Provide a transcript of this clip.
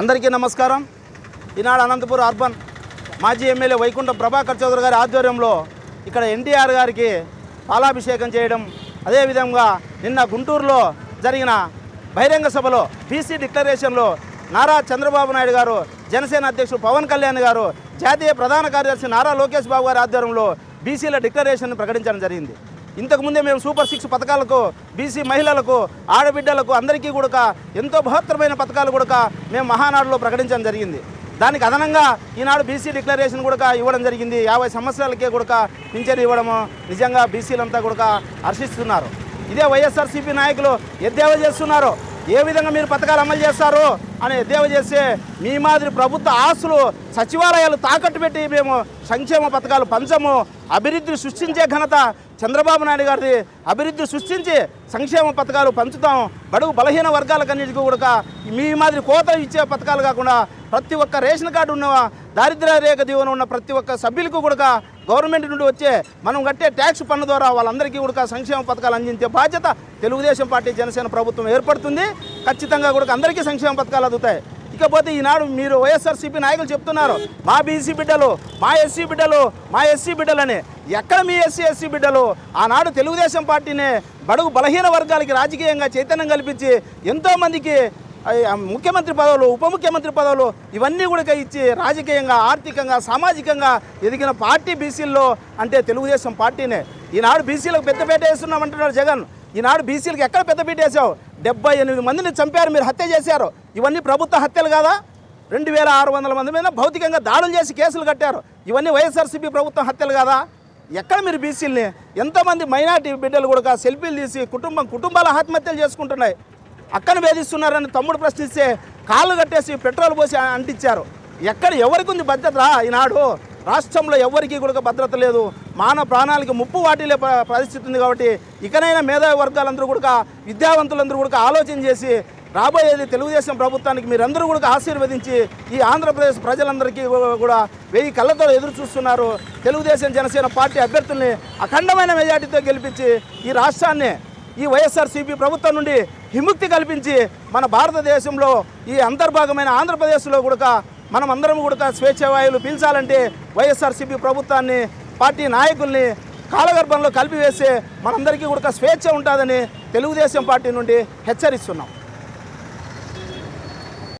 అందరికీ నమస్కారం. ఈనాడు అనంతపురం అర్బన్ మాజీ ఎమ్మెల్యే వైకుంఠ ప్రభాకర్ చౌదరి గారి ఆధ్వర్యంలో ఇక్కడ ఎన్టీఆర్ గారికి పాలాభిషేకం చేయడం అదేవిధంగా నిన్న గుంటూరులో జరిగిన బహిరంగ సభలో బీసీ డిక్లరేషన్లో నారా చంద్రబాబు నాయుడు గారు జనసేన అధ్యక్షుడు పవన్ కళ్యాణ్ గారు జాతీయ ప్రధాన కార్యదర్శి నారా లోకేష్ బాబు గారి ఆధ్వర్యంలో బీసీల డిక్లరేషన్ ప్రకటించడం జరిగింది. ఇంతకుముందే మేము సూపర్ సిక్స్ పథకాలకు బీసీ మహిళలకు ఆడబిడ్డలకు అందరికీ కూడా ఎంతో బృహత్తరమైన పథకాలు కూడా మేము మహానాడులో ప్రకటించడం జరిగింది. దానికి అదనంగా ఈనాడు బీసీ డిక్లరేషన్ కూడా ఇవ్వడం జరిగింది. యాభై సంవత్సరాలకే కూడా పింఛన్ ఇవ్వడము నిజంగా బీసీలంతా కూడా హర్షిస్తున్నారు. ఇదే వైఎస్ఆర్సీపీ నాయకులు ఎద్దేవా చేస్తున్నారు. ఏ విధంగా మీరు పథకాలు అమలు చేస్తారు? అని ఎద్దేవా చేస్తే మీ మాదిరి ప్రభుత్వ ఆస్తులు సచివాలయాలు తాకట్టు పెట్టి మేము సంక్షేమ పథకాలు పంచము అభివృద్ధి సృష్టించే ఘనత చంద్రబాబు నాయుడు గారిది. అభివృద్ధి సృష్టించి సంక్షేమ పథకాలు పంచుతాం. బడుగు బలహీన వర్గాలకన్నిటికీ కూడా మీ మాదిరి కోత ఇచ్చే పథకాలు కాకుండా ప్రతి ఒక్క రేషన్ కార్డు ఉన్న దారిద్ర రేఖ దీవెన ఉన్న ప్రతి ఒక్క సభ్యులకు కూడా గవర్నమెంట్ నుండి వచ్చే మనం కట్టే ట్యాక్స్ పన్ను ద్వారా వాళ్ళందరికీ కూడా సంక్షేమ పథకాలు అందించే బాధ్యత తెలుగుదేశం పార్టీ జనసేన ప్రభుత్వం ఏర్పడుతుంది. ఖచ్చితంగా కూడా అందరికీ సంక్షేమ పథకాలు అందుతాయి. ఇకపోతే ఈనాడు మీరు వైఎస్ఆర్సీపీ నాయకులు చెప్తున్నారు మా బీసీ బిడ్డలు మా ఎస్సీ బిడ్డలు మా ఎస్సీ బిడ్డలని ఎక్కడ మీ ఎస్సీ ఎస్సీ బిడ్డలు? ఆనాడు తెలుగుదేశం పార్టీనే బడుగు బలహీన వర్గాలకి రాజకీయంగా చైతన్యం కల్పించి ఎంతోమందికి ముఖ్యమంత్రి పదవులు ఉప ముఖ్యమంత్రి పదవులు ఇవన్నీ కూడా ఇచ్చి రాజకీయంగా ఆర్థికంగా సామాజికంగా ఎదిగిన పార్టీ బీసీల్లో అంటే తెలుగుదేశం పార్టీనే. ఈనాడు బీసీలకు పెద్దపేట వేస్తున్నామంటున్నారు జగన్. ఈనాడు బీసీలకు ఎక్కడ పెద్దపీట వేసావు? డెబ్బై ఎనిమిది మందిని చంపారు మీరు హత్య చేశారు. ఇవన్నీ ప్రభుత్వ హత్యలు కాదా? రెండు వేల ఆరు వందల మంది మీద భౌతికంగా దాడులు చేసి కేసులు కట్టారు. ఇవన్నీ వైఎస్ఆర్సీపీ ప్రభుత్వం హత్యలు కాదా? ఎక్కడ మీరు బీసీలని? ఎంతమంది మైనార్టీ బిడ్డలు కూడా సెల్ఫీలు తీసి కుటుంబం కుటుంబాల ఆత్మహత్యలు చేసుకుంటున్నాయి. అక్కను వేధిస్తున్నారని తమ్ముడు ప్రశ్నిస్తే కాళ్ళు కట్టేసి పెట్రోల్ పోసి అంటించారు. ఎక్కడ ఎవరికి ఉంది భద్రత? ఈనాడు రాష్ట్రంలో ఎవరికీ కూడా భద్రత లేదు. మానవ ప్రాణాలకి ముప్పు వాటిలే ప- పరిస్థితి ఉంది కాబట్టి ఇకనైనా మేధావి వర్గాలందరూ కూడా విద్యావంతులందరూ కూడా ఆలోచన చేసి రాబోయేది తెలుగుదేశం ప్రభుత్వానికి మీరందరూ కూడా ఆశీర్వదించి ఈ ఆంధ్రప్రదేశ్ ప్రజలందరికీ కూడా వెయ్యి కళ్ళతో ఎదురు చూస్తున్నారు. తెలుగుదేశం జనసేన పార్టీ అభ్యర్థుల్ని అఖండమైన మెజార్టీతో గెలిపించి ఈ రాష్ట్రాన్ని ఈ వైఎస్ఆర్సీపీ ప్రభుత్వం నుండి విముక్తి కల్పించి మన భారతదేశంలో ఈ అంతర్భాగమైన ఆంధ్రప్రదేశ్లో కూడా మనం అందరం కూడా స్వేచ్ఛావాయువులు పీల్చాలంటే వైఎస్ఆర్సీపీ ప్రభుత్వాన్ని పార్టీ నాయకుల్ని కాలగర్భంలో కలిపివేసి మనందరికీ కూడా స్వేచ్ఛ ఉంటుందని తెలుగుదేశం పార్టీ నుండి హెచ్చరిస్తున్నాం.